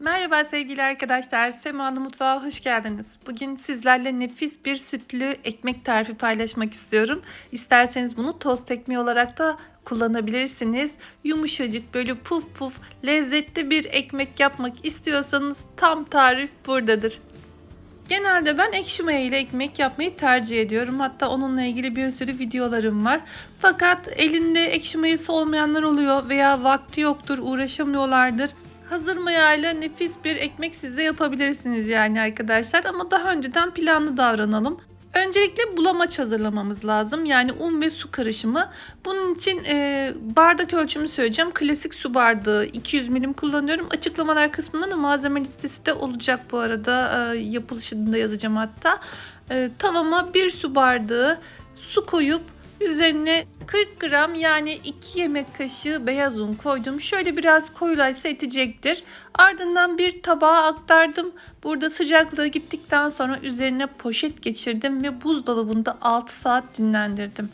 Merhaba sevgili arkadaşlar, Sema'lı Mutfağa hoş geldiniz. Bugün sizlerle nefis bir sütlü ekmek tarifi paylaşmak istiyorum. İsterseniz bunu tost ekmeği olarak da kullanabilirsiniz. Yumuşacık böyle puf puf lezzetli bir ekmek yapmak istiyorsanız tam tarif buradadır. Genelde ben ekşi maya ile ekmek yapmayı tercih ediyorum. Hatta onunla ilgili bir sürü videolarım var. Fakat elinde ekşi mayası olmayanlar oluyor veya vakti yoktur, uğraşamıyorlardır. Hazır mayayla nefis bir ekmek siz de yapabilirsiniz yani arkadaşlar ama daha önceden planlı davranalım. Öncelikle bulamaç hazırlamamız lazım. Yani un ve su karışımı. Bunun için e, bardak ölçümü söyleyeceğim. Klasik su bardağı 200 milim kullanıyorum. Açıklamalar kısmında da malzeme listesi de olacak bu arada. E, yapılışını yazacağım hatta. E, tavama bir su bardağı su koyup Üzerine 40 gram yani 2 yemek kaşığı beyaz un koydum. Şöyle biraz koyulaysa etecektir. Ardından bir tabağa aktardım. Burada sıcaklığı gittikten sonra üzerine poşet geçirdim ve buzdolabında 6 saat dinlendirdim.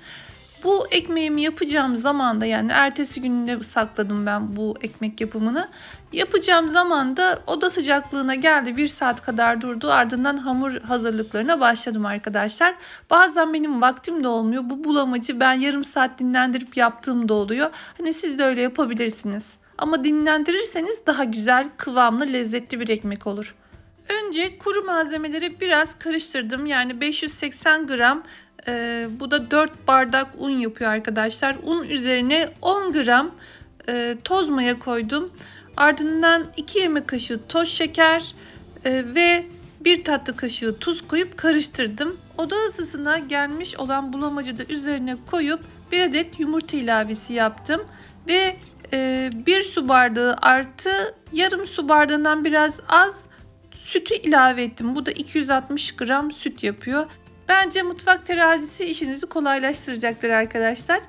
Bu ekmeğimi yapacağım zamanda yani ertesi gününe sakladım ben bu ekmek yapımını. Yapacağım zamanda oda sıcaklığına geldi bir saat kadar durdu ardından hamur hazırlıklarına başladım arkadaşlar. Bazen benim vaktim de olmuyor bu bulamacı ben yarım saat dinlendirip yaptığım da oluyor. Hani siz de öyle yapabilirsiniz. Ama dinlendirirseniz daha güzel, kıvamlı, lezzetli bir ekmek olur. Önce kuru malzemeleri biraz karıştırdım. Yani 580 gram e, bu da 4 bardak un yapıyor arkadaşlar. Un üzerine 10 gram e, toz maya koydum. Ardından 2 yemek kaşığı toz şeker e, ve 1 tatlı kaşığı tuz koyup karıştırdım. Oda ısısına gelmiş olan bulamacı da üzerine koyup bir adet yumurta ilavesi yaptım. Ve e, bir su bardağı artı yarım su bardağından biraz az sütü ilave ettim. Bu da 260 gram süt yapıyor. Bence mutfak terazisi işinizi kolaylaştıracaktır arkadaşlar.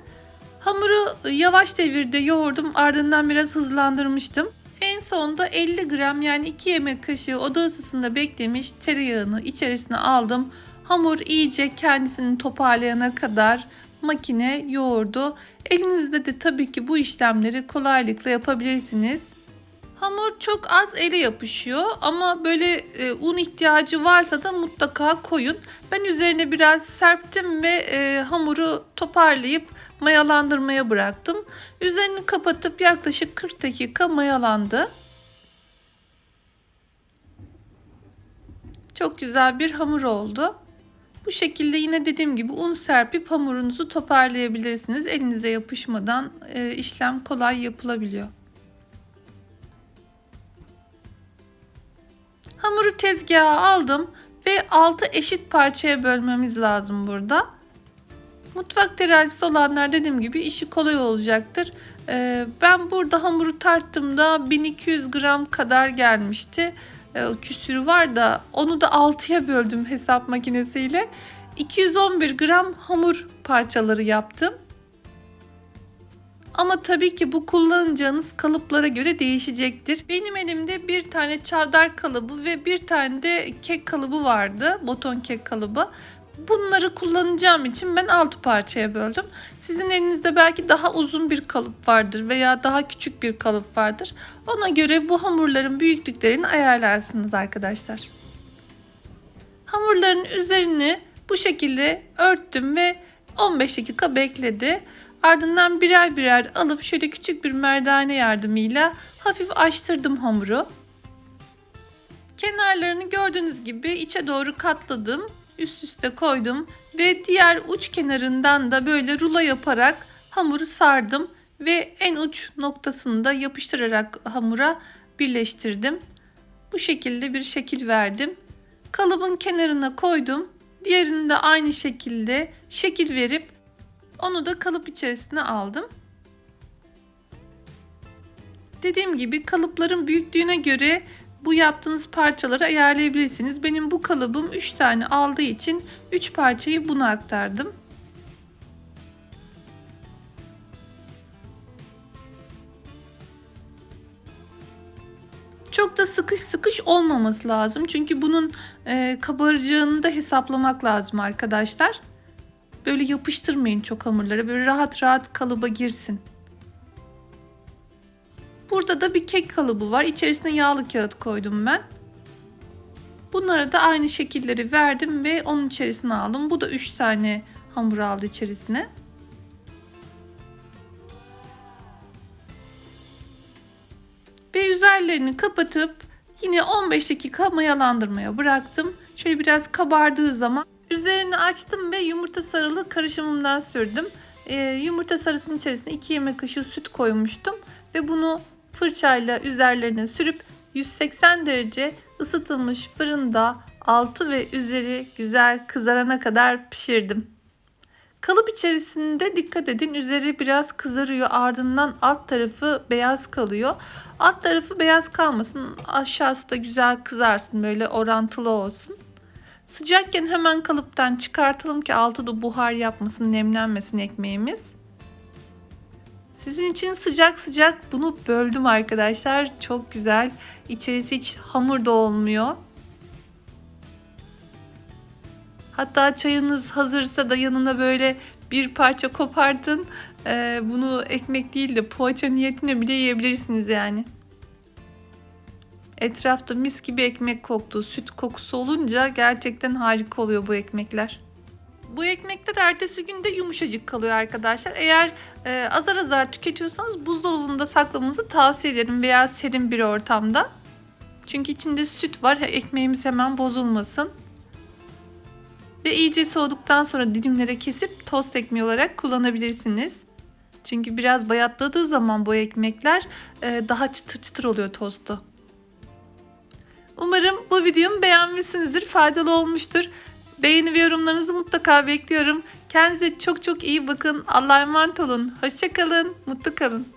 Hamuru yavaş devirde yoğurdum ardından biraz hızlandırmıştım. En sonunda 50 gram yani 2 yemek kaşığı oda ısısında beklemiş tereyağını içerisine aldım. Hamur iyice kendisini toparlayana kadar makine yoğurdu. Elinizde de tabii ki bu işlemleri kolaylıkla yapabilirsiniz. Hamur çok az ele yapışıyor ama böyle e, un ihtiyacı varsa da mutlaka koyun. Ben üzerine biraz serptim ve e, hamuru toparlayıp mayalandırmaya bıraktım. Üzerini kapatıp yaklaşık 40 dakika mayalandı. Çok güzel bir hamur oldu. Bu şekilde yine dediğim gibi un serpip hamurunuzu toparlayabilirsiniz. Elinize yapışmadan e, işlem kolay yapılabiliyor. Hamuru tezgaha aldım ve 6 eşit parçaya bölmemiz lazım burada. Mutfak terazisi olanlar dediğim gibi işi kolay olacaktır. Ee, ben burada hamuru tarttığımda 1200 gram kadar gelmişti. Ee, küsürü var da onu da 6'ya böldüm hesap makinesiyle. 211 gram hamur parçaları yaptım. Ama tabii ki bu kullanacağınız kalıplara göre değişecektir. Benim elimde bir tane çavdar kalıbı ve bir tane de kek kalıbı vardı. Boton kek kalıbı. Bunları kullanacağım için ben 6 parçaya böldüm. Sizin elinizde belki daha uzun bir kalıp vardır veya daha küçük bir kalıp vardır. Ona göre bu hamurların büyüklüklerini ayarlarsınız arkadaşlar. Hamurların üzerini bu şekilde örttüm ve 15 dakika bekledi. Ardından birer birer alıp şöyle küçük bir merdane yardımıyla hafif açtırdım hamuru. Kenarlarını gördüğünüz gibi içe doğru katladım. Üst üste koydum ve diğer uç kenarından da böyle rulo yaparak hamuru sardım ve en uç noktasını da yapıştırarak hamura birleştirdim. Bu şekilde bir şekil verdim. Kalıbın kenarına koydum. Diğerini de aynı şekilde şekil verip onu da kalıp içerisine aldım. Dediğim gibi kalıpların büyüklüğüne göre bu yaptığınız parçaları ayarlayabilirsiniz. Benim bu kalıbım 3 tane aldığı için 3 parçayı buna aktardım. Çok da sıkış sıkış olmaması lazım. Çünkü bunun e, kabaracağını da hesaplamak lazım arkadaşlar. Böyle yapıştırmayın çok hamurları. Böyle rahat rahat kalıba girsin. Burada da bir kek kalıbı var. İçerisine yağlı kağıt koydum ben. Bunlara da aynı şekilleri verdim ve onun içerisine aldım. Bu da 3 tane hamur aldı içerisine. Ve üzerlerini kapatıp yine 15 dakika mayalandırmaya bıraktım. Şöyle biraz kabardığı zaman üzerini açtım ve yumurta sarılı karışımımdan sürdüm. Ee, yumurta sarısının içerisine 2 yemek kaşığı süt koymuştum ve bunu fırçayla üzerlerine sürüp 180 derece ısıtılmış fırında altı ve üzeri güzel kızarana kadar pişirdim. Kalıp içerisinde dikkat edin üzeri biraz kızarıyor ardından alt tarafı beyaz kalıyor. Alt tarafı beyaz kalmasın aşağısı da güzel kızarsın böyle orantılı olsun. Sıcakken hemen kalıptan çıkartalım ki altı da buhar yapmasın nemlenmesin ekmeğimiz. Sizin için sıcak sıcak bunu böldüm arkadaşlar. Çok güzel. İçerisi hiç hamur da olmuyor. Hatta çayınız hazırsa da yanına böyle bir parça kopartın. Ee, bunu ekmek değil de poğaça niyetine bile yiyebilirsiniz yani. Etrafta mis gibi ekmek koktu. Süt kokusu olunca gerçekten harika oluyor bu ekmekler. Bu ekmekler ertesi günde yumuşacık kalıyor arkadaşlar. Eğer e, azar azar tüketiyorsanız buzdolabında saklamanızı tavsiye ederim veya serin bir ortamda. Çünkü içinde süt var. Ekmeğimiz hemen bozulmasın. Ve iyice soğuduktan sonra dilimlere kesip tost ekmeği olarak kullanabilirsiniz. Çünkü biraz bayatladığı zaman bu ekmekler e, daha çıtır çıtır oluyor tostu. Umarım bu videomu beğenmişsinizdir, faydalı olmuştur. Beğeni ve yorumlarınızı mutlaka bekliyorum. Kendinize çok çok iyi bakın. Allah'a emanet olun. Hoşçakalın. Mutlu kalın.